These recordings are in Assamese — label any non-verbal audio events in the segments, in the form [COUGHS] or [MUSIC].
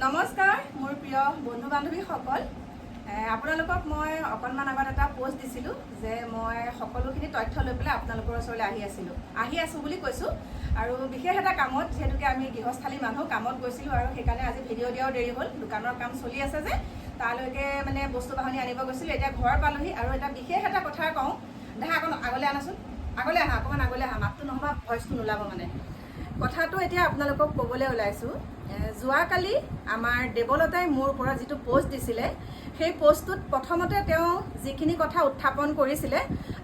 নমস্কাৰ মোৰ প্ৰিয় বন্ধু বান্ধৱীসকল আপোনালোকক মই অকণমান আগত এটা পষ্ট দিছিলোঁ যে মই সকলোখিনি তথ্য লৈ পেলাই আপোনালোকৰ ওচৰলৈ আহি আছিলোঁ। আহি আছোঁ বুলি কৈছোঁ। আৰু বিশেষ এটা কামত যিহেতুকে আমি গৃহস্থালী মানুহ কামত গৈছিলোঁ আৰু সেইকাৰণে আজি ভিডিঅ' দিয়াও দেৰি হ'ল। দোকানৰ কাম চলি আছে যে তালৈকে মানে বস্তু বাহনি আনিব গৈছিলোঁ এতিয়া ঘৰ পালোহি। আৰু এটা বিশেষ এটা কথা কওঁ দেহা অকণ আগলৈ আনাচোন। আগলৈ আহা অকণমান আগলৈ আহা মাতটো নহ'বা ভইচটো নোলাব মানে। কথাটো এতিয়া আপোনালোকক ক'বলৈ ওলাইছোঁ। যোৱাকালি আমাৰ দেৱলতাই মোৰ ওপৰত যিটো পষ্ট দিছিলে সেই পষ্টটোত প্ৰথমতে তেওঁ যিখিনি কথা উত্থাপন কৰিছিলে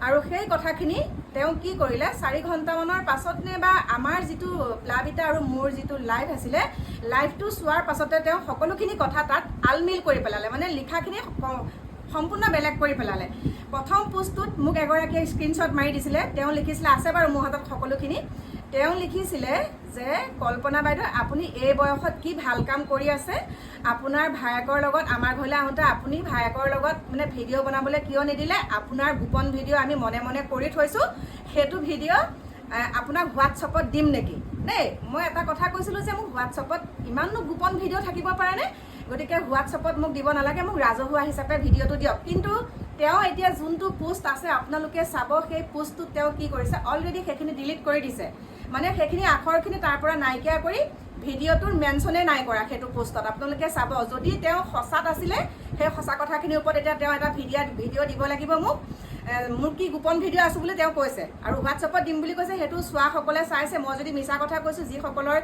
আৰু সেই কথাখিনি তেওঁ কি কৰিলে চাৰি ঘণ্টামানৰ পাছত নে বা আমাৰ যিটো প্লাবিতা আৰু মোৰ যিটো লাইভ আছিলে লাইভটো চোৱাৰ পাছতে তেওঁ সকলোখিনি কথা তাত আলমিল কৰি পেলালে মানে লিখাখিনি সম্পূৰ্ণ বেলেগ কৰি পেলালে। প্ৰথম পোষ্টটোত মোক এগৰাকীয়ে স্ক্ৰীনশ্বট মাৰি দিছিলে তেওঁ লিখিছিলে আছে বাৰু মোৰ হাতত সকলোখিনি। তেওঁ লিখিছিলে যে কল্পনা বাইদেউ আপুনি এই বয়সত কি ভাল কাম কৰি আছে? আপোনাৰ ভায়েকৰ লগত আমাৰ ঘৰলৈ আহোঁতে আপুনি ভায়েকৰ লগত মানে ভিডিঅ' বনাবলৈ কিয় নিদিলে? আপোনাৰ গোপন ভিডিঅ' আমি মনে মনে কৰি থৈছোঁ। সেইটো ভিডিঅ' আপোনাক হোৱাটছএপত দিম নেকি? দেই মই এটা কথা কৈছিলোঁ যে মোক হোৱাটছএপত ইমাননো গোপন ভিডিঅ' থাকিব পাৰেনে? গতিকে হোৱাটছএপত মোক দিব নালাগে মোক ৰাজহুৱা হিচাপে ভিডিঅ'টো দিয়ক। কিন্তু তেওঁ এতিয়া যোনটো পোষ্ট আছে আপোনালোকে চাব সেই পোষ্টটোত তেওঁ কি কৰিছে অলৰেডি সেইখিনি ডিলিট কৰি দিছে। মানে সেইখিনি আখৰখিনি তাৰ পৰা নাইকিয়া কৰি ভিডিঅ'টোৰ মেনশ্যনে নাই কৰা সেইটো পোষ্টত। আপোনালোকে চাব যদি তেওঁ সঁচাত আছিলে সেই সঁচা কথাখিনিৰ ওপৰত এতিয়া তেওঁ এটা ভিডিঅ' ভিডিঅ' দিব লাগিব মোক। মোৰ কি গোপন ভিডিঅ' আছোঁ বুলি তেওঁ কৈছে। আৰু হোৱাটছএপত দিম বুলি কৈছে সেইটো চোৱাসকলে চাইছে মই যদি মিছা কথা কৈছোঁ যিসকলৰ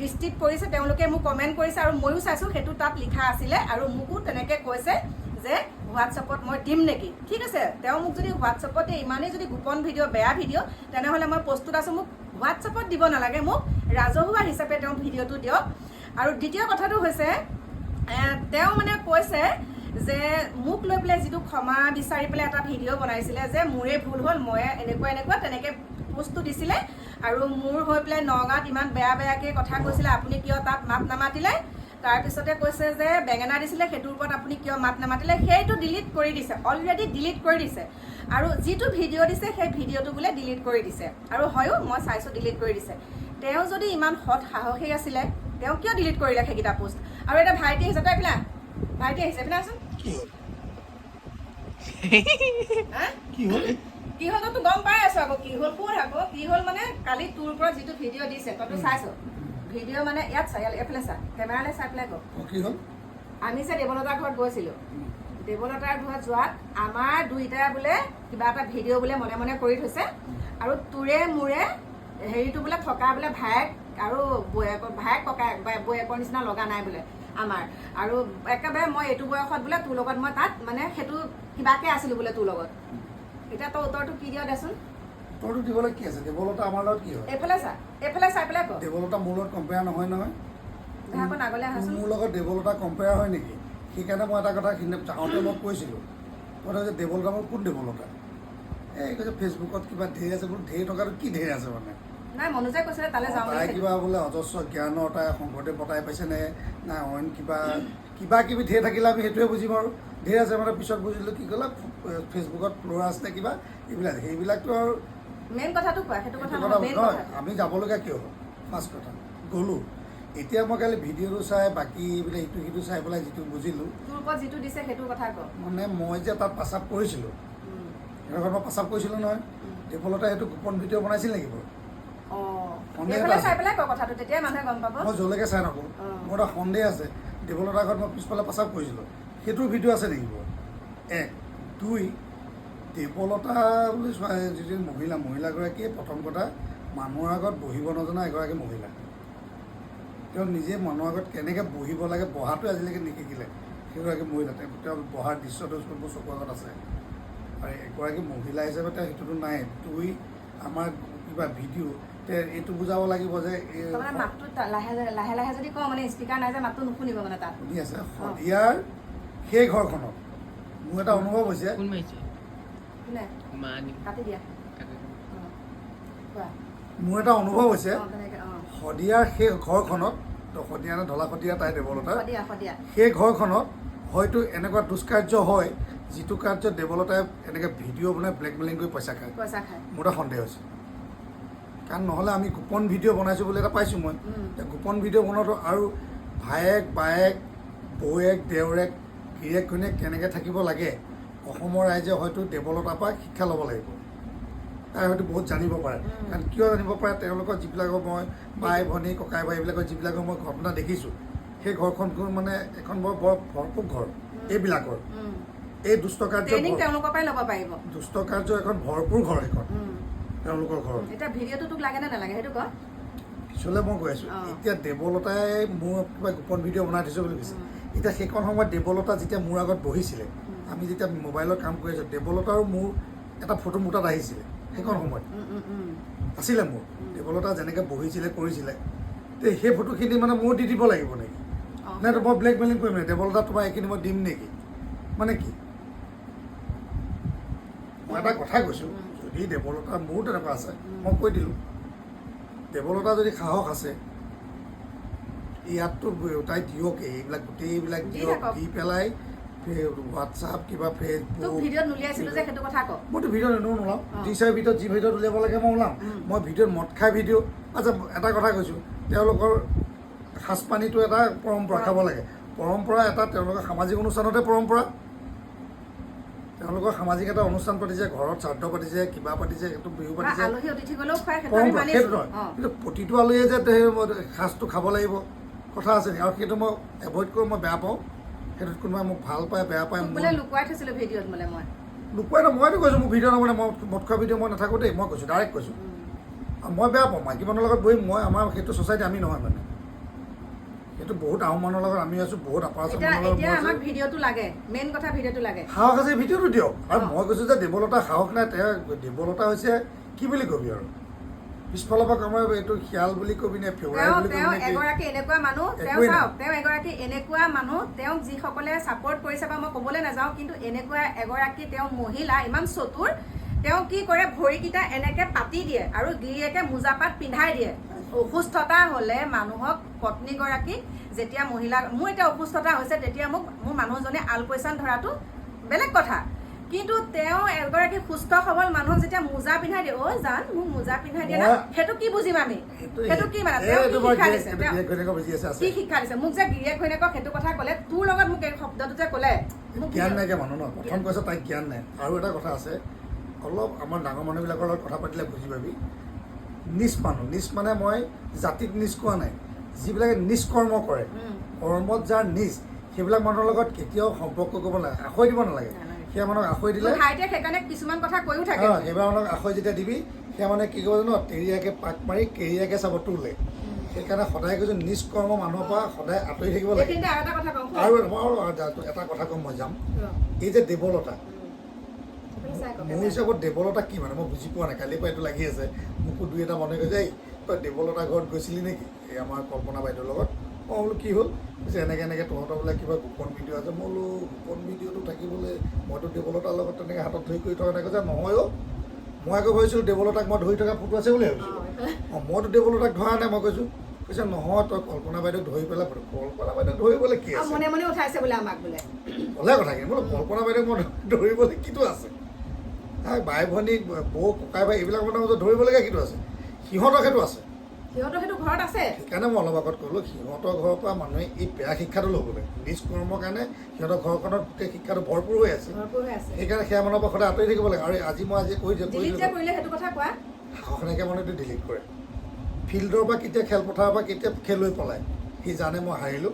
দৃষ্টিত পৰিছে তেওঁলোকে মোক কমেণ্ট কৰিছে আৰু ময়ো চাইছোঁ সেইটো তাত লিখা আছিলে আৰু মোকো তেনেকৈ কৈছে যে হোৱাটছএপত মই দিম নেকি। ঠিক আছে তেওঁ মোক যদি হোৱাটছএপতে ইমানেই যদি গোপন ভিডিঅ' বেয়া ভিডিঅ' তেনেহ'লে মই প্ৰস্তুত আছোঁ মোক হোৱাটছএপত দিব নালাগে মোক ৰাজহুৱা হিচাপে তেওঁ ভিডিঅ'টো দিয়ক। আৰু দ্বিতীয় কথাটো হৈছে তেওঁ মানে কৈছে যে মোক লৈ পেলাই যিটো ক্ষমা বিচাৰি পেলাই এটা ভিডিঅ' বনাইছিলে যে মোৰে ভুল হ'ল মই এনেকুৱা এনেকুৱা তেনেকৈ পোষ্টটো দিছিলে। আৰু মোৰ হৈ পেলাই নগাঁৱত ইমান বেয়া বেয়াকৈ কথা কৈছিলে আপুনি কিয় তাত মাত নামাতিলে? তাৰপিছতে কৈছে যে বেঙেনা দিছিলে সেইটোৰ ওপৰত আপুনি কিয় মাত নামাতিলে? সেইটো ডিলিট কৰি দিছে অলৰেডি ডিলিট কৰি দিছে। আৰু যিটো ভিডিঅ' দিছে সেই ভিডিঅ'টো বোলে ডিলিট কৰি দিছে। আৰু হয়ো মই চাইছোঁ ডিলিট কৰি দিছে। তেওঁ যদি ইমান সৎ সাহসী আছিলে তেওঁ কিয় ডিলিট কৰিলে সেইকেইটা পোষ্ট আৰু এটা ভাইটি আহিছে তই এইপিনে ভাইটি আহিছে আছোন কি হ'ল? তইতো গম পাই আছো আকৌ কি হ'ল কোন আকৌ? কি হ'ল মানে কালি তোৰ ওপৰত যিটো ভিডিঅ' দিছে তইতো চাইছ। ভিডিঅ' মানে ইয়াত চা ইয়াত এইফালে চা কেমেৰালৈ চাই পেলাই কওঁ অ, কি হ'ল? আমি যে দেৱলতাৰ ঘৰত গৈছিলোঁ দেৱলতাৰ ঘৰত যোৱাত আমাৰ দুইটাই বোলে কিবা এটা ভিডিঅ' বোলে মনে মনে কৰি থৈছে। আৰু তোৰে মোৰে হেৰিটো বোলে থকা বোলে ভায়েক আৰু বৌয়েকৰ ভায়েক ককায়েক বা বৌয়েকৰ নিচিনা লগা নাই বোলে আমাৰ। আৰু একেবাৰে মই এইটো বয়সত বোলে তোৰ লগত মই তাত মানে সেইটো কিবাকে আছিলোঁ বোলে তোৰ লগত। এতিয়া তই উত্তৰটো কি দিয় দেচোন? তোৰতো দিবলৈ কি আছে? দেৱলতা আমাৰ লগত কি হয়? এইফালে চা এইফালে চাই পেলাই ক। দেৱলতা মোৰ লগত কম্পেয়াৰ নহয় নহয়। মোৰ লগত দেৱলতা কম্পেয়াৰ হয় নেকি? সেইকাৰণে মই এটা কথা যাওঁতে মই কৈছিলোঁ মই কৈছোঁ দেৱলতা মোৰ কোন দেৱলতা? এই কৈছে ফেচবুকত কিবা ঢেৰ আছে। বোলো ঢেৰ থকাটো কি ঢেৰ আছে মানে? নাই মনোজে কৈছিলে তালৈ যাওঁ তাই কিবা বোলে অজস্ৰ জ্ঞানৰ তাই শংকৰদেৱ বঁটাই পাইছে নে নাই অইন কিবা কিবা কিবি ঢেৰ থাকিলে আমি সেইটোৱে বুজিম আৰু। ঢেৰ আছে মানে পিছত বুজিলোঁ কি ক'লে ফেচবুকত ফ্ল'ৰাছ নে কিবা এইবিলাক সেইবিলাকতো আৰু মেইন কথাটো কোৱা সেইটো কথা নহয় আমি যাবলগীয়া কিয় হ'ল? ফাৰ্ষ্ট কথা গ'লোঁ। এতিয়া মই কালি ভিডিঅ'টো চাই বাকী এইবিলাক ইটো সিটো চাই পেলাই যিটো বুজিলোঁ যিটো দিছে সেইটো কথা ক। মানে মই যে তাত প্ৰস্ৰাৱ কৰিছিলোঁ। সেইডোখৰত মই প্ৰস্ৰাৱ কৰিছিলোঁ নহয় দেৱলতাই সেইটো গোপন ভিডিঅ' বনাইছিল নেকি বাৰু? মই য'লৈকে চাই থাকোঁ। অ। মোৰ এটা সন্দেহ আছে দেৱলতাৰ ঘৰত মই পিছফালে প্ৰস্ৰাৱ কৰিছিলোঁ। সেইটোৰ ভিডিঅ' আছে নেকি বাৰু? এক দুই দেৱলতা বুলি চোৱা যিটো মহিলা মহিলাগৰাকীয়ে প্ৰথম কথা মানুহৰ আগত বহিব নজনা এগৰাকী মহিলা। তেওঁ নিজে মানুহৰ আগত কেনেকৈ বহিব লাগে বহাটো আজিলৈকে নিশিকিলে। সেইগৰাকী মহিলা তেওঁ বহাৰ দৃশ্যটো মোৰ চকুৰ আগত আছে। আৰু এগৰাকী মহিলা হিচাপে তেওঁ সেইটোতো নাই দুই আমাৰ কিবা ভিডিঅ' এইটো বুজাব লাগিব যে মাতটো তা- লাহে লাহে লাহে লাহে যদি কওঁ মানে স্পীকাৰ নাই যে মাতটো নুশুনিব মানে তাত। শুনি আছে? শদিয়াৰ সেই ঘৰখনত। মোৰ এটা অনুভৱ হৈছে। মোৰ এটা অনুভৱ হৈছে। শদিয়াৰ সেই ঘৰখনত তো শদিয়া নে ঢলা শদিয়া তাই দেৱলতা সেই ঘৰখনত হয়তো এনেকুৱা দুষ্কাৰ্য হয় যিটো কাৰ্যত দেৱলতাই এনেকৈ ভিডিঅ' বনাই ব্লেকমেইলিং কৰি পইচা খায়। পইচা খায়। মোৰ এটা সন্দেহ হৈছে। কাৰণ নহ'লে আমি গোপন ভিডিঅ' বনাইছোঁ বুলি এটা পাইছোঁ মই। গোপন ভিডিঅ' বনোৱাটো আৰু ভায়েক বায়েক বৌয়েক দেউৰেক গিৰিয়েক ঘৈণীয়েক কেনেকৈ থাকিব লাগে অসমৰ ৰাইজে হয়তো দেৱলতাৰ পৰা শিক্ষা ল'ব লাগিব। তাই হয়তো বহুত জানিব পাৰে। কাৰণ কিয় জানিব পাৰে? তেওঁলোকৰ যিবিলাকৰ মই বাই ভনী ককাই ভাই এইবিলাকৰ যিবিলাকৰ মই ঘটনা দেখিছোঁ সেই ঘৰখন মানে এখন বৰ বৰ ভৰপূৰ ঘৰ এইবিলাকৰ। এই দুষ্ট কাৰ্য তেওঁলোকৰ পৰাই ল'ব পাৰিব। দুষ্ট কাৰ্য এখন ভৰপূৰ ঘৰ উম। তেওঁলোকৰ ঘৰত এতিয়া ভিডিঅ'টো তোক লাগে নে নালাগে? সেইটো ক। পিছলৈ মই গৈ আছোঁ। এতিয়া দেৱলতাই মোৰ কিবা গোপন ভিডিঅ' বনাই থৈছোঁ বুলি কৈছে। এতিয়া সেইখন সময়ত দেৱলতা যেতিয়া মোৰ আগত বহিছিলে। আমি যেতিয়া মোবাইলত কাম কৰি আছোঁ দেৱলতাৰো মোৰ এটা ফটো মোৰ তাত আহিছিলে সেইখন সময়ত। আছিলে মোৰ। দেৱলতা যেনেকৈ বহিছিলে কৰিছিলে তে সেই ফটোখিনি মানে মোৰ দি দিব লাগিব নেকি অঁ। নে মই ব্লেকমেইলিং কৰিম নেকি দেৱলতা তোমাৰ এইখিনি মই দিম নেকি মানে কি মই এটা কথা কৈছোঁ। যদি দেৱলতা মোৰো তেনেকুৱা আছে। মই কৈ দিলোঁ দেৱলতা যদি সাহস আছে ইয়াততো তাই দিয়ক এইবিলাক গোটেইবিলাক দিয়ক দি পেলাই হোৱাটছআপ কিবা ফেচবুক ভিডিঅ'ত নুলিয়াইছিলো যে সেইটো কথা ক। মইতো ভিডিঅ' এনেও নোলাওঁ। অঁ। টি চাৰ ভিডিঅ'ত যি ভিডিঅ'ত উলিয়াব লাগে মই ওলাম। মই ভিডিঅ'ত মদ খাই ভিডিঅ' আচ্ছা এটা কথা কৈছোঁ তেওঁলোকৰ সাজপানীটো এটা পৰম্পৰা খাব লাগে। পৰম্পৰা এটা তেওঁলোকৰ সামাজিক অনুষ্ঠানতে পৰম্পৰা। তেওঁলোকৰ সামাজিক এটা অনুষ্ঠান পাতিছে ঘৰত শ্ৰাদ্ধ পাতিছে কিবা পাতিছে সেইটো বিহু পাতিছে। পৰম্পৰা। সেইটো নহয় কিন্তু প্ৰতিটো আলহীয়ে যে সাজটো খাব লাগিব। কথা আছে নেকি আৰু সেইটো মই এভইড কৰোঁ মই বেয়া পাওঁ। সেইটোত কোনোবাই মোক ভালো পায় বেয়া পায় বোলে লুকুৱাই থৈছিলো ভিডিঅ'ত বোলে মই। লুকুৱাই ন মইতো কৈছোঁ মোৰ ভিডিঅ' নবনাই মই মদ খোৱা ভিডিঅ' মই নাথাকোঁ দেই মই কৈছোঁ ডাইৰেক্ট কৈছোঁ। আৰু মই বেয়া পাওঁ মাইকী মানুহৰ লগত বহি মই আমাৰ সেইটো ছ'চাইটি আমি নহয় মানে। সেইটো বহুত আহোম মানুহৰ লগত আমি আছোঁ বহুত আপাৰ আচাম এতিয়া মানুহৰ লগত এতিয়া মই আমাক আছোঁ ভিডিঅ'টো লাগে মেইন কথা ভিডিঅ'টো লাগে। সাহস আছে ভিডিঅ'টো দিয়ক। আৰু মই কৈছোঁ যে দেৱলতা সাহস নাই তেওঁ দেৱলতা হৈছে কি বুলি কবি আৰু? পিছফালৰ পৰা কামাৰ এইটো শিয়াল বুলি কবি নে ফেউৰাই তেওঁ বুলি? এগৰাকী এনেকুৱা মানুহ তেওঁ। চাওক তেওঁ এগৰাকী এনেকুৱা মানুহ তেওঁক যিসকলে ছাপৰ্ট কৰিছে বা মই ক'বলৈ নাযাওঁ কিন্তু এনেকুৱা এগৰাকী তেওঁ মহিলা ইমান চতুৰ তেওঁ কি কৰে ভৰিকেইটা এনেকে পাতি দিয়ে আৰু গিৰিয়েকে মোজাপাত পিন্ধাই দিয়ে অসুস্থতা হ'লে মানুহক পত্নীগৰাকীক যেতিয়া মহিলা মোৰ এতিয়া অসুস্থতা হৈছে তেতিয়া মোক মোৰ মানুহজনে আলপৈচান ধৰাটো বেলেগ কথা কিন্তু তেওঁ এগৰাকী সুস্থ সবল মানুহক যেতিয়া মোজা পিন্ধাই দিয়ে অ' জান মোক মোজা পিন্ধাই দিয়ে না? সেইটো কি বুজিম আমি সেইটো কি মানে? তেওঁ কি শিক্ষা দিছে? কি শিক্ষা দিছে? মোক যে গিৰিয়েক ঘৈণীয়েকক সেইটো কথা ক'লে তোৰ লগত মোক এই শব্দটো যে ক'লে জ্ঞান নাইকিয়া মানুহ ন? প্ৰথম কৈছে তাইক জ্ঞান নাই। আৰু এটা কথা আছে অলপ আমাৰ ডাঙৰ মানুহবিলাকৰ লগত কথা পাতিলে বুজি পাবি। নিজ মানুহ নিজ মানে মই জাতিক নিজ কোৱা নাই। যিবিলাকে নিষ্কৰ্ম কৰে কৰ্মত যাৰ নিজ সেইবিলাক মানুহৰ লগত কেতিয়াও সম্পৰ্ক কৰিব নালাগে আখৈ দিব নালাগে। মানুহক আখৈ দিলে। সেইকাৰণে কিছুমান কথা কৈও থাকে। অঁ সেইবাৰ মানুহক আখৈ যেতিয়া দিবি সেই মানে কি কৰিব জানো তেৰিয়াকে পাক মাৰি কেৰিয়াকে চাব তোলে। সেইকাৰণে সদায় কৈছোঁ নিজ কৰ্ম মানুহৰ পৰা সদায় আঁতৰি থাকিব লাগে। আৰু এটা কথা ক'ম মই যাম। এই যে দেৱলতা মোৰ হিচাপত দেৱলতা কি মানে মই বুজি পোৱা নাই কালিৰ পৰা এইটো লাগি আছে। মোকো দুই এটা মানুহে কৈছে এই তই দেৱলতা ঘৰত গৈছিলি নেকি? এই আমাৰ কল্পনা বাইদেউৰ লগত। মই বোলো কি হ'ল? কৈছে এনেকৈ এনেকৈ তহঁতৰ বোলে কিবা গোপন ভিডিঅ' আছে? মই বোলো গোপন ভিডিঅ'টো থাকিবলৈ মইতো দেৱলতাৰ লগত তেনেকৈ হাতত ধৰি কৰি থকা নাই। কৈছে নহয় অ' মই আকৌ ভাবিছিলোঁ দেৱলতাক মই ধৰি থকা ফটো আছে বুলি ভাবিছিলোঁ। অঁ, মইতো দেৱলতাক ধৰা নাই মই কৈছোঁ। কৈছে নহয় তই কল্পনা বাইদেউক ধৰি পেলাই কল্পনা বাইদেউক ধৰিবলৈ কি আছে? মনে মনে উঠাইছে বোলে আমাক বোলে। ক'লে কথাখিনি বোলো কল্পনা বাইদেউক মই ধৰিবলৈ কিটো আছে? তাই বাই ভনী বৌ ককাই ভাই এইবিলাক মানুহৰ মাজত ধৰিবলগীয়া কিটো আছে? সিহঁতৰ সেইটো আছে। সিহঁতৰ সেইটো ঘৰত আছে? সেইকাৰণে মই অলপ আগত ক'লোঁ সিহঁতৰ ঘৰৰ পৰা মানুহে এই বেয়া শিক্ষাটো ল'বলৈ নিজ কৰ্মৰ কাৰণে সিহঁতৰ ঘৰখনত গোটেই শিক্ষাটো ভৰপূৰ হৈ আছে। সেইকাৰণে সেয়া মানুহৰ পৰা সদায় আঁতৰি থাকিব লাগে। আৰু আজি মই আজি কৈ যে ডিলিট যে কৰিলে সেইটো কথা কোৱা। সাহস নাইকিয়া মানুহেতো ডিলিট কৰে। ফিল্ডৰ পৰা কেতিয়া খেলপথাৰৰ পৰা কেতিয়া খেলুৱৈ পলায় সি জানে মই হাৰিলোঁ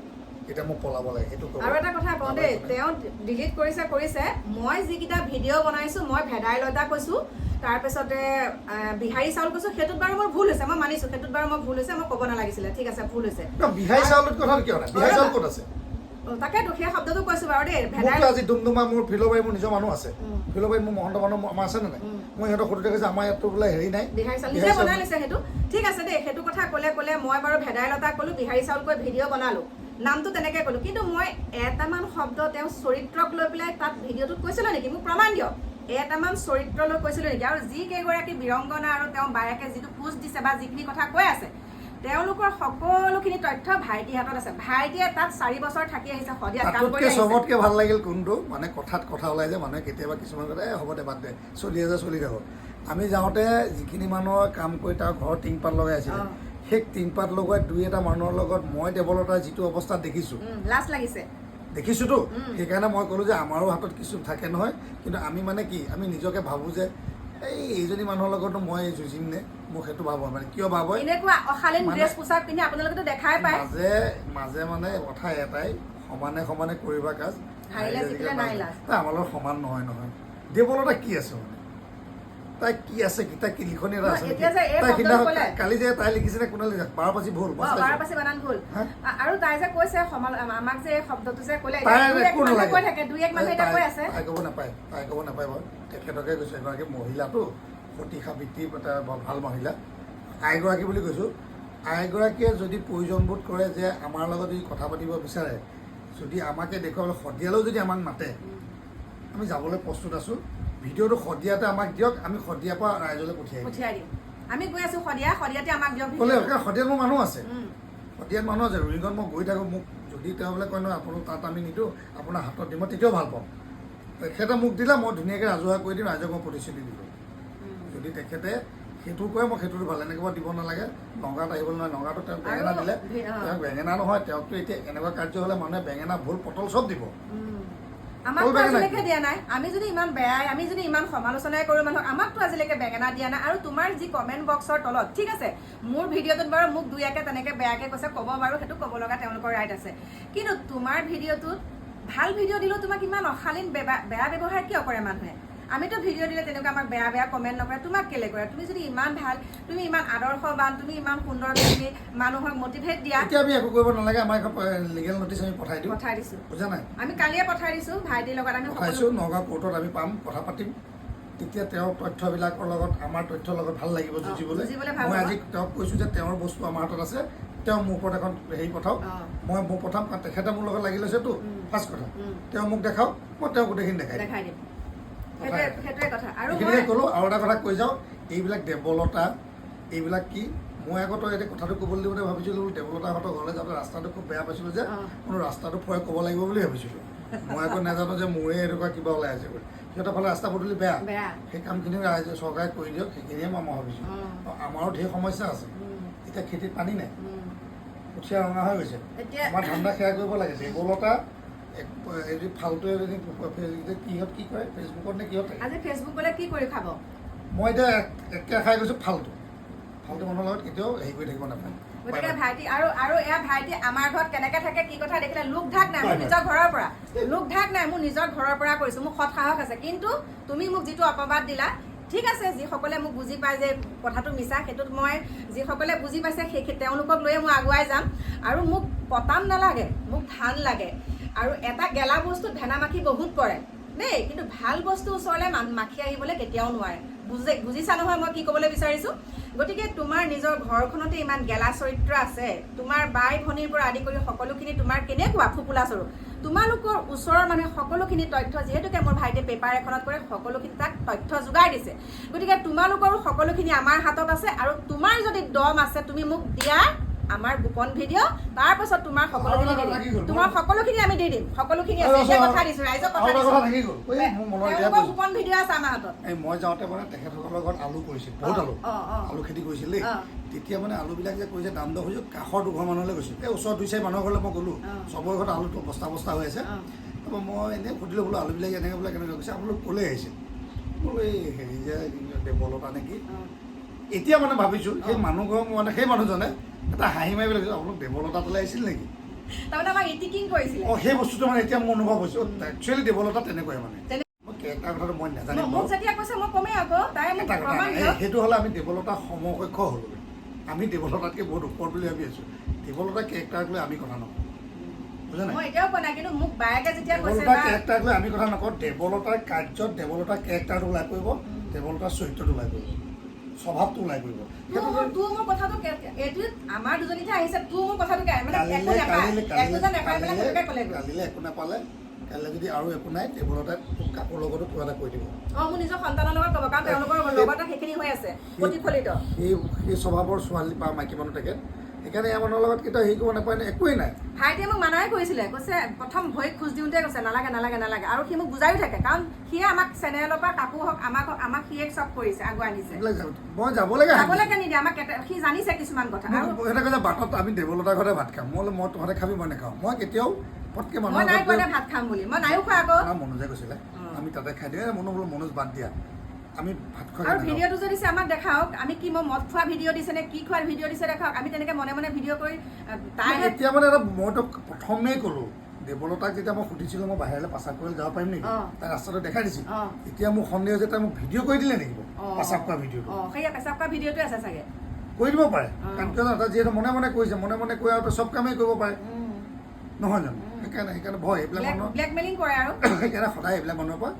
এতিয়া মোক পলাব লাগে সেইটো আৰু এটা কথা কওঁ দেই তেওঁ ডিলিট কৰিছে কৰিছে। মই যিকেইটা ভিডিঅ' বনাইছোঁ মই ভেদাইলতা কৈছোঁ তাৰপিছতে বিহাৰী চাউল কৈছোঁ সেইটোত বাৰু মোৰ ভুল হৈছে মই মানিছোঁ সেইটোত বাৰু মই ভুল হৈছে মই ক'ব নালাগিছিলে ঠিক আছে ভুল হৈছে। ন, বিহাৰী চাউলত কথাটো কিয় নাই? বিহাৰী চাউল ক'ত আছে? অঁ, তাকেতো সেই শব্দটো কৈছোঁ বাৰু দেই আজি ডুমডুমা মোৰ ফিলবাৰী মোৰ নিজৰ মানুহ আছে। উম। ফিলবাৰীত মোৰ মহন্ত মানুহ আমাৰ আছে নে নাই। মই সিহঁতক সুধোতে কৈছে আমাৰ ইয়াততো বোলে হেৰি নাই। বিহাৰী চাউল নিজে বনাই লৈছে সেইটো। ঠিক আছে দেই সেইটো কথা ক'লে ক'লে মই বাৰু ভেদাইলতা ক'লোঁ বিহাৰী চাউল কৈ ভিডিঅ' বনালোঁ। নামটো তেনেকৈ ক'লোঁ। কিন্তু মই এটামান শব্দ তেওঁ চৰিত্ৰক লৈ পেলাই তাত ভিডিঅ'টোত কৈছিলোঁ নেকি? মোক প্ৰমাণ দিয়ক। এটামান চৰিত্ৰ লৈ কৈছিলোঁ নেকি? আৰু যি কেইগৰাকী বীৰংগনা আৰু তেওঁ বায়েকে যিটো পোষ্ট দিছে বা যিখিনি কথা কৈ আছে তেওঁলোকৰ সকলোখিনি তথ্য ভাইটিৰ হাতত আছে। ভাইটিয়ে তাত চাৰি বছৰ থাকি আহিছে কাম কৰি আহিছে। চবতকৈ ভাল লাগিল কোনটো? মানে কথাত কথা ওলাই যে মানুহে কেতিয়াবা কিছুমান কথা এই হ'ব দে বাদ দে চলি আছে চলি থাকক। আমি যাওঁতে যিখিনি মানুহৰ কাম কৰি তাৰ ঘৰৰ টিংপাত লগাই আছিলে। সেই টিংপাত লগোৱাই দুই এটা মানুহৰ লগত মই দেৱলতাৰ যিটো অৱস্থাত দেখিছোঁ। লাজ লাগিছে। দেখিছোঁতো সেইকাৰণে মই ক'লোঁ যে আমাৰো হাতত কিছু থাকে নহয় কিন্তু আমি মানে কি আমি নিজকে ভাবোঁ যে এই এইজনী মানুহৰ লগতো মই যুঁজিম নে? মোক সেইটো ভাবোঁ মানে। কিয় ভাবোঁ? মানে- মাজে মাজে মানে কথা এটাই সমানে সমানে কৰিবা কাজ। আমাৰ লগত সমান নহয় নহয়। দেৱলতা কি আছে মানে? তাই কি আছে তাই কি লিখনি এটা আছে তাই সিদিনা ক'লে- যে তাই লিখিছিলে কোনে লিখা বাৰ পাচি ভুল। বাৰ পাচি বানান ভুল। আৰু তাই যে কৈছে আমাক যে শব্দটো যে ক'লে কৈ থাকে দুই এক মানুহে তাই- কৈ আছে। তাই ক'ব নাপায় তাই ক'ব নাপায় বাৰু। তেখেতকে কৈছোঁ এগৰাকী মহিলাটো সতী সাবিত্ৰী এটা ভালো মহিলা। আইগৰাকী বুলি কৈছোঁ। আইগৰাকীয়ে যদি প্ৰয়োজনবোধ কৰে যে আমাৰ লগত যদি কথা পাতিব বিচাৰে যদি আমাকে দেখুৱাবলৈ শদিয়ালেও যদি আমাক মাতে আমি যাবলৈ প্ৰস্তুত আছোঁ। ভিডিঅ'টো শদিয়াতে আমাক দিয়ক আমি শদিয়াৰ পৰা ৰাইজলৈ পঠিয়াই পঠিয়াই দিম। আমি গৈ আছো শদিয়া শদিয়াতে আমাক দিয়ক ক'লে শদিয়াত মোৰ মানুহ আছে। উম, শদিয়াত মানুহ আছে ৰুইঙত মই গৈ থাকোঁ। মোক যদি তেওঁ বোলে কয় নহয় আপোনালোক তাত আমি নিদিওঁ আপোনাৰ হাতত দিম মই তেতিয়াও ভালো পাওঁ তেখেতে মোক দিলে মই ধুনীয়াকৈ ৰাজহুৱা কৰি দিম ৰাইজক মই প্ৰতিশ্ৰুতি দিলোঁ যদি তেখেতে সেইটো কয় মই সেইটোতো ভালো এনেকৈ দিব নালাগে। নগাঁৱত আহিবলৈ নহয় নগাঁৱতো তেওঁক বেঙেনা দিলে। তেওঁক বেঙেনা নহয় তেওঁকতো এতিয়া এনেকুৱা কাৰ্য হ'লে মানুহে বেঙেনা ভুল পটল চব দিব। আমাকতো আজিলৈকে দিয়া নাই। আমি যদি ইমান বেয়াই আমি যদি ইমান সমালোচনাই কৰোঁ মানুহক আমাকতো আজিলৈকে বেঙেনা দিয়া নাই। আৰু তোমাৰ যি কমেণ্ট বক্সৰ তলত ঠিক আছে মোৰ ভিডিঅ'টোত বাৰু মোক দুই একে তেনেকৈ বেয়াকৈ কৈছে ক'ব বাৰু সেইটো ক'ব লগা তেওঁলোকৰ ৰাইট আছে। কিন্তু তোমাৰ ভিডিঅ'টোত ভালো ভিডিঅ' দিলেও তোমাক ইমান অশালীন বেয়া বেয়া ব্যৱহাৰ কিয় কৰে মানুহে? আমিতো ভিডিঅ' দিলে তেনেকুৱা আমাক বেয়া বেয়া কমেণ্ট নকৰে। তোমাক কেলে কৰে? তুমি যদি ইমান ভালো তুমি ইমান আদৰ্শবান তুমি ইমান সুন্দৰকৈ তুমি মানুহক মটিভেট দিয়া এতিয়া আমি একো কৰিব নালাগে আমাৰ লিগেল নটিচ আমি পঠাই দিওঁ পঠাই দিছোঁ। বুজা নাই? আমি কালিয়ে পঠাই দিছোঁ ভাইটিৰ লগত আমি পঠাইছোঁ নগাঁও কোৰ্টত আমি পাম কথা পাতিম। তেতিয়া তেওঁৰ তথ্যবিলাকৰ লগত আমাৰ তথ্যৰ লগত ভালো লাগিব যুঁজিবলৈ। মই আজি তেওঁক কৈছোঁ যে তেওঁৰ বস্তু আমাৰ হাতত আছে তেওঁ মোৰ ওপৰত এখন হেৰি পঠাওক। মই মোক পঠাম তেখেতে মোৰ লগত লাগি লৈছেতো। ফাৰ্ষ্ট কথা। তেওঁ মোক দেখাওক মই তেওঁক গোটেইখিনি দেখাই দিম। দিম। সেইটোৱে নাই। সেইটোৱে কথা। আৰু মই এইখিনিকে ক'লোঁ আৰু এটা কথা কৈ যাওঁ এইবিলাক দেৱলতা এইবিলাক কি? মই আগতে এতিয়া কথাটো ক'বলৈ দিওঁতে ভাবিছিলোঁ বোলো দেৱলতাহঁতৰ ঘৰলৈ যাওঁতে ৰাস্তাটো খুব বেয়া পাইছিলোঁ যে। কোনো ৰাস্তাটো ফুৰাই ক'ব লাগিব বুলি ভাবিছিলোঁ। মই আকৌ নাজানো যে মোৰে এনেকুৱা কিবা ওলাই আছে বুলি। সিহঁতৰ ফালে ৰাস্তা পদূলি বেয়া। সেই কামখিনি ৰাইজে চৰকাৰে কৰি দিয়ক সেইখিনিয়ে মই মই ভাবিছোঁ। আমাৰো ঢেৰ সমস্যা আছে। এতিয়া খেতিত পানী নাই। কঠীয়া ৰঙা হৈ গৈছে। আমাৰ ধান্দা সেয়া কৰিব লাগে। দেৱলতা হেৰি ফাল্টুৱে যদি কিহত কি কৰে? ফেচবুকত নে কিহত? আজি ফেচবুক গ'লে কি কৰি খাব? মই এতিয়া এক- খাই গৈছোঁ ফাল্টু ফাল্টু মানুহৰ লগত কেতিয়াও হেৰি কৰি থাকিব নাপায় গতিকে ভাইটি আৰু আৰু এয়া ভাইটি আমাৰ ঘৰত কেনেকে থাকে কি কথা দেখিলে লোক ঢাক নাই মোৰ। নিজৰ ঘৰৰ পৰা। লোক ঢাক নাই মোৰ নিজৰ ঘৰৰ পৰা কৰিছোঁ মোৰ সৎ সাহস আছে। কিন্তু তুমি মোক যিটো অপবাদ দিলা ঠিক আছে যিসকলে মোক বুজি পায় যে কথাটো মিছা সেইটোত মই যিসকলে বুজি পাইছে সেই সেই- তেওঁলোকক লৈয়ে মই আগুৱাই যাম। আৰু মোক পতান নালাগে মোক ধান লাগে। আৰু এটা গেলা বস্তুত ভেনা মাখি বহুত পৰে। দেই কিন্তু ভাল বস্তু ওচৰলৈ মাখি আহিবলৈ কেতিয়াও নোৱাৰে। বুজি বুজিছা নহয় মই কি ক'বলৈ বিচাৰিছোঁ? গতিকে তোমাৰ নিজৰ ঘৰখনতে ইমান গেলা চৰিত্ৰ আছে তোমাৰ বাই ভনীৰ পৰা আদি কৰি সকলোখিনি তোমাৰ কেনেকুৱা ফুপুলা স্বৰূপ? তোমালোকৰ ওচৰৰ মানুহে সকলোখিনি তথ্য যিহেতুকে মোৰ ভাইটিয়ে পেপাৰ এখনত কৰে সকলোখিনি তাক তথ্য যোগাৰ দিছে। গতিকে তোমালোকৰো সকলোখিনি আমাৰ হাতত আছে আৰু তোমাৰ যদি দম আছে তুমি মোক দিয়া আমাৰ গোপন ভিডিঅ' তাৰপাছত তোমাৰ সকলোখিনি দি দিম। তোমাৰ সকলোখিনি আমি দি দিম। সকলোখিনি আছে এতিয়া কথা দিছোঁ ৰাইজক আৰু কথা দিছোঁ তেওঁলোকৰ। গোপন ভিডিঅ' আছে আমাৰ হাতত। এই মই যাওঁতে মানে তেখেতসকলৰ ঘৰত আলু কৰিছিল বহুত আলু। আলু খেতি কৰিছিল দেই। তেতিয়া মানে আলুবিলাক যে কৰিছে দাম দৰ হৈছে কাষৰ দুঘৰ মানুহলৈ গৈছিল। এই ওচৰৰ দুই চাৰি মানুহৰ ঘৰলৈ মই গ'লোঁ। চবৰে ঘৰত আলুটো বস্তা বস্তা হৈ আছে। তাৰপৰা মই এনেই সুধিলোঁ বোলো আলুবিলাক এনেকৈ বোলে কেনেকৈ গৈছে? আপোনালোক ক'লৈ আহিছে। বোলো এই হেৰি যে দেৱলতা নেকি? এতিয়া মানে ভাবিছোঁ সেই মানুহ ঘৰ মানে সেই মানুহজনে এটা হাঁহি মাৰি পেলাই আপোনালোক দেৱলতা তালৈ আহিছিল নেকি? তাৰমানে আমাক ইটিকিং কৰিছিলে অঁ সেই বস্তুটো মানে এতিয়া মোৰ অনুভৱ হৈছে। একচুৱেলি দেৱলতা তেনেকুৱাই মানে। কেৰেক্টাৰ কথাটো মই নাজানিম মোক যেতিয়া কৈছে মই কমেই আকৌ। তাই মোক এটা সেইটো হ'লে আমি দেৱলতা সমকক্ষ হ'লো আমি দেৱলতাতকৈ বহুত ওপৰত বুলি ভাবি আছোঁ। দেৱলতা কেৰেক্টাৰক লৈ আমি কথা নকওঁ। আমি কথা নকওঁ। দেৱলতাৰ কাৰ্যত দেৱলতাৰ কেৰেক্টাৰটো ওলাই পৰিব। দেৱলতাৰ চৰিত্ৰটো ওলাই পৰিব। স্বভাৱটো ওলাই পৰিব তোৰ মোৰ কথাটো এইটো আমাৰ দুজনীতে আহিছে তোৰ মোৰ কথাটো মানে একো কালিলৈ একো নাপালে। কাইলৈ যদি আৰু একো নাই টেবুলতে কাপোৰ লগতো কিবা এটা কৈ দিব। অঁ মোৰ নিজৰ সন্তানৰ লগত ক'ব কাৰণ তেওঁলোকৰ লগতে সেইখিনি হৈ আছে প্ৰতিফলিত। সেই সেই স্বভাৱৰ ছোৱালী বা মাইকী মানুহ থাকে। সেইকাৰণে মানুহৰ লগত কেতিয়াও হেৰি কৰিব নাপায় নে? একোৱেই নাই। ভাইটিয়ে মোক মানাই কৰিছিলে কৈছে প্ৰথম ভৰিত খোজ দিওঁতে কৈছে নালাগে নালাগে নালাগে। আৰু সি মোক বুজাইও থাকে কাৰণ সিয়ে আমাক চেনেলৰ পৰা কাপোৰ হওক আমাক আমাক সিয়ে চব কৰিছে আগুৱাই নিছে। এইবিলাক যাব- মই যাব লাগে নিদিয়ে আমাক সি জানিছে কিছুমান কথা। আৰু সিহঁতে কৈছে বাটত আমি দেৱলতাৰ ঘৰতে ভাত খাম। মই মই তহঁতে খাবি মই নাখাওঁ। মই কেতিয়াও পটকৈ মই নাই কোৱা ভাত খাম বুলি। মই নাইও খোৱা আকৌ। মনোজে কৈছিলে। আমি তাতে খাই দিওঁ। মনো বোলো মনোজ বাদ দিয়া। আমি ভাত খোৱা আৰু ভিডিঅ'টো যদি আমাক দেখাওক আমি কি মই মদ খোৱা ভিডিঅ' দিছে নে কি খোৱাৰ ভিডিঅ' দিছে দেখাওক আমি তেনেকে মনে মনে ভিডিঅ' কৰি তাইহে এতিয়া মানে এটা মইতো প্ৰথমেই ক'লো দেৱলতাক যেতিয়া মই সুধিছিলোঁ মই বাহিৰলৈ প্ৰচাৰ কৰিবলৈ যাব পাৰিম নেকি। তাই ৰাস্তাটো দেখাই দিছিল। এতিয়া মোৰ সন্দেহ হৈছে তাই মোক ভিডিঅ' কৰি দিলে নেকি অ। কৰা ভিডিঅ'টো। সেয়া পেচাব কৰা ভিডিঅ'টো আছে চাগে। কৰি দিব পাৰে। কাৰণ কিয় জানো তাই যিহেতু মনে মনে কৰিছে মনে মনে কৈ আৰু চব কামেই কৰিব পাৰে। নহয় জানো? সেইকাৰণে সেইকাৰণে ভয় এইবিলাক মানুহৰ [COUGHS] সেইকাৰণে সদায় এইবিলাক মানুহৰ পৰা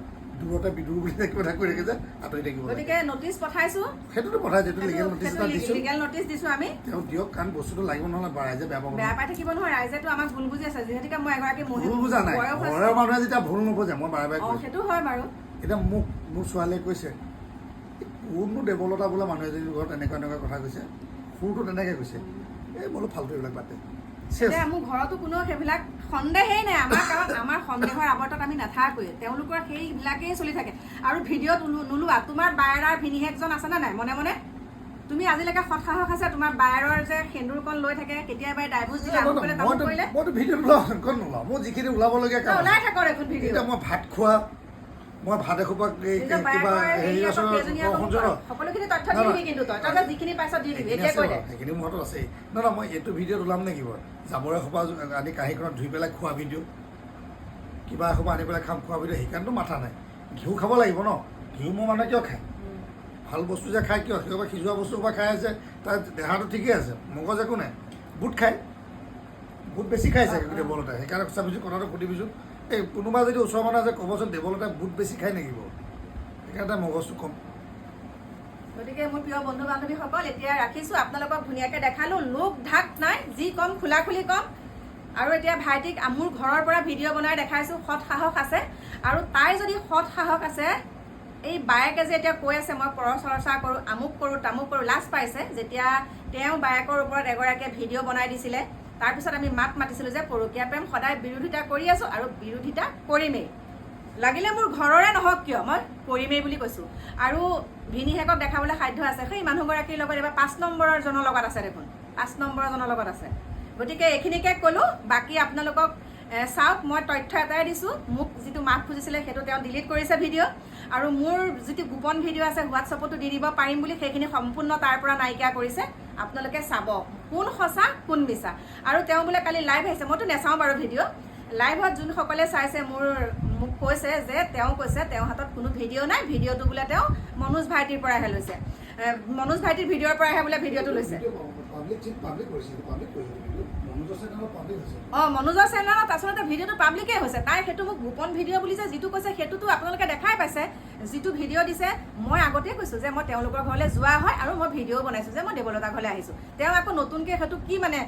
দূৰতে বিদূৰ বুলি কিবা এটা কৰি থাকে যে আঁতৰি থাকিব গতিকে নটিচ পঠাইছো। সেইটোতো পঠাই যিটো লিগেল নটিচ এটা দিছোঁ। লিগেল নটিচ দিছো আমি। তেওঁ দিয়ক কাৰণ বস্তুটো লাগিব নহ'লে বা ৰাইজে বেয়া পাব বেয়া পাই থাকিব নহয় ৰাইজেতো আমাক ভুল বুজি আছে। যিহেতুকে মই এগৰাকী মহিলা ভুল বুজা নাই। ঘৰৰ মানুহে যেতিয়া ভুল নুবুজে মই বাৰে বাৰে কৈছোঁ সেইটো হয় বাৰু। এতিয়া মোক মোৰ ছোৱালীয়ে কৈছে কোননো দেৱলতা বোলে মানুহ এজনীৰ ঘৰত এনেকুৱা এনেকুৱা কথা কৈছে সুৰটো তেনেকৈ কৈছে। এই বোলো ফাল্টু এইবিলাক পাতে এতিয়া মোৰ ঘৰতো কোনো সেইবিলাক সন্দেহেই নাই। আমাৰ কাৰণ আমাৰ সন্দেহৰ আৱৰ্তত আমি নাথাকোৱে তেওঁলোকৰ সেইবিলাকেই চলি থাকে। আৰু ভিডিঅ'ত নোলোৱা। তোমাৰ বায়েৰাৰ ভিনিহেকজন আছেনে নাই? মনে মনে? তুমি আজিলৈকে সৎসাহস আছে? তোমাৰ বায়েৰৰ যে সেন্দুৰকণ লৈ থাকে কেতিয়াবা ডাইভোৰ্চ দিলে আমুক কৰিলে তামুক মইতো কৰিলে। মইতো ভিডিঅ' নোলাওঁ নোলাওঁ মোৰ যিখিনি ওলাবলগীয়া ওলাই আছে। থাক দেখোন ভিডিঅ' মই ভাত খোৱা মই ভাত এসোপা এই কিবা হেৰি আছোঁ আকৌ কেইজনীয়া আকৌ শুনছ ন সকলোখিনি তথ্য নাই, দি নাই। দিবি কিন্তু তই তই যিখিনি পাইছ দিবি সেইখিনি এতিয়া আছে কৈ দে। সেইখিনি নহয় নহয় মই এইটো ভিডিঅ'ত ওলাম নে কিবা জাবৰে সোপা আনি কাঁহীখনত ধুই পেলাই খোৱা ভিডিঅ' কিবা এসোপা আনি পেলাই খাম খোৱা ভিডিঅ' সেইকাৰণেতো মাথা নাই। ঘিউ খাব লাগিব ন? ঘিউ মোৰ মানুহে কিয় খায়? ভালো বস্তু যে খায় কিয়? সেইসোপা সিজোৱা বস্তু সোপা খাই আছে তাৰ দেহাটো ঠিকেই আছে মগজ একো নাই। বুট খায়। বুট বেছি খাই চাগে দেৱলতাই সেইকাৰণে চাবিচোন কথাটো সুধিবিচোন এই কোনোবা যদি ওচৰৰ মানুহ আছে ক'বচোন দেৱলতাই বুট বেছি খাই নেকি সেইকাৰণে মগজটো কম। গতিকে মোৰ প্ৰিয় বন্ধু বান্ধৱীসকল এতিয়া ৰাখিছোঁ। আপোনালোকক ধুনীয়াকৈ দেখালোঁ। লোক ঢাক নাই যি ক'ম খোলা খুলি ক'ম। আৰু এতিয়া ভাইটিক মোৰ ঘৰৰ পৰা ভিডিঅ' বনাই দেখাইছোঁ। সৎ সাহস আছে। আৰু তাইৰ যদি সৎ সাহস আছে এই বায়েকে যে এতিয়া কৈ আছে মই পৰ চৰ্চা কৰোঁ আমুক কৰোঁ তামুক কৰোঁ লাজ পাইছে। যেতিয়া তেওঁ বায়েকৰ ওপৰত এগৰাকীয়ে ভিডিঅ' বনাই দিছিলে তাৰপিছত আমি মাত মাতিছিলোঁ যে পৰকীয়া প্ৰেম সদায় বিৰোধিতা কৰি আছোঁ আৰু বিৰোধিতা কৰিমেই। লাগিলে মোৰ ঘৰৰে নহওক কিয়? মই কৰিমেই বুলি কৈছোঁ। আৰু ভিনিহেকক দেখাবলৈ সাধ্য আছে। সেই মানুহগৰাকীৰ লগত এইবাৰ পাঁচ নম্বৰৰ জনৰ লগত আছে দেখোন। পাঁচ নম্বৰৰ জনৰ লগত আছে। গতিকে এইখিনিকে ক'লোঁ। বাকী আপোনালোকক চাওক মই তথ্য এটাই দিছোঁ। মোক যিটো মাফ খুজিছিলে সেইটো তেওঁ ডিলিট কৰিছে ভিডিঅ' আৰু মোৰ যিটো গোপন ভিডিঅ' আছে হোৱাটছআপতো দি দিব পাৰিম বুলি সেইখিনি সম্পূৰ্ণ তাৰ পৰা নাইকিয়া কৰিছে। আপোনালোকে চাব কোন সঁচা কোন মিছা। আৰু তেওঁ বোলে কালি লাইভ আহিছে মইতো নেচাওঁ বাৰু ভিডিঅ' লাইভত যোনসকলে চাইছে মোৰ মোক কৈছে যে তেওঁ কৈছে তেওঁৰ হাতত কোনো ভিডিঅ' নাই ভিডিঅ'টো বোলে তেওঁ মনোজ ভাইটিৰ পৰাহে লৈছে। মনোজ ভাইটিৰ ভিডিঅ'ৰ পৰাহে বোলে ভিডিঅ'টো লৈছে। অঁ মনোজৰ চেনেলত আচলতে ভিডিঅ'টো পাব্লিকেই হৈছে। তাই সেইটো মোক গোপন ভিডিঅ' বুলি যে যিটো কৈছে সেইটোতো আপোনালোকে দেখাই পাইছে। যিটো ভিডিঅ' দিছে মই আগতেই কৈছোঁ যে মই তেওঁলোকৰ ঘৰলৈ যোৱা হয় আৰু মই ভিডিঅ' বনাইছোঁ যে মই দেৱলতা ঘৰলৈ আহিছোঁ। তেওঁ আকৌ নতুনকৈ সেইটো কি মানে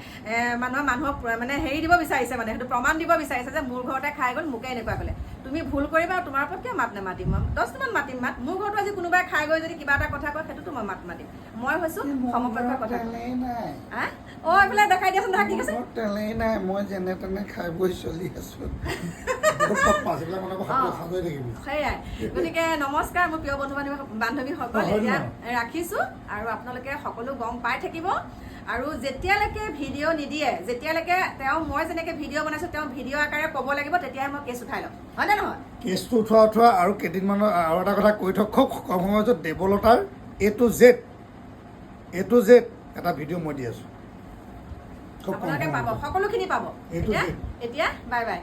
মানুহৰ মানুহক মানে হেৰি দিব বিচাৰিছে মানে সেইটো প্ৰমাণ দিব বিচাৰিছে যে মোৰ ঘৰতে খাই গ'ল মোকে এনেকুৱা ক'লে। তুমি ভুল কৰিবা তোমাৰ ওপৰত কিয় মাত নেমাতিম? মই দহটামান মাতিম মাত। মোৰ ঘৰতো আজি কোনোবাই খাই গৈ যদি কিবা এটা কথা কয় সেইটোতো মই মাত মাতিম। মই হৈছোঁ সমপক্ষৰ কথা অঁ এইফালে দেখাই দিয়াচোন নহয় কি কৈছে? মোৰ তেলেই নাই মই যেনে তেনে খাই বৈ চলি আছো। [LAUGHS] সেয়াই গতিকে নমস্কাৰ মোৰ প্ৰিয় বন্ধু বান্ধৱী বান্ধৱীসকল এতিয়া? ৰাখিছোঁ আৰু আপোনালোকে সকলো গম পাই থাকিব। আৰু যেতিয়ালৈকে ভিডিঅ' নিদিয়ে যেতিয়ালৈকে তেওঁ মই যেনেকৈ ভিডিঅ' বনাইছোঁ তেওঁ ভিডিঅ' আকাৰে ক'ব লাগিব তেতিয়াহে মই কেছ উঠাই ল'ম। হয়নে নহয়? কেছটো উঠোৱা উঠোৱা আৰু কেইদিনমানৰ আৰু এটা কথা কৈ থওক খুব কম সময়ত দেৱলতাৰ A to Z A to Z এটা ভিডিঅ' মই দি আছোঁ। আপোনালোকে পাব সকলোখিনি পাব। এতিয়া বাই বাই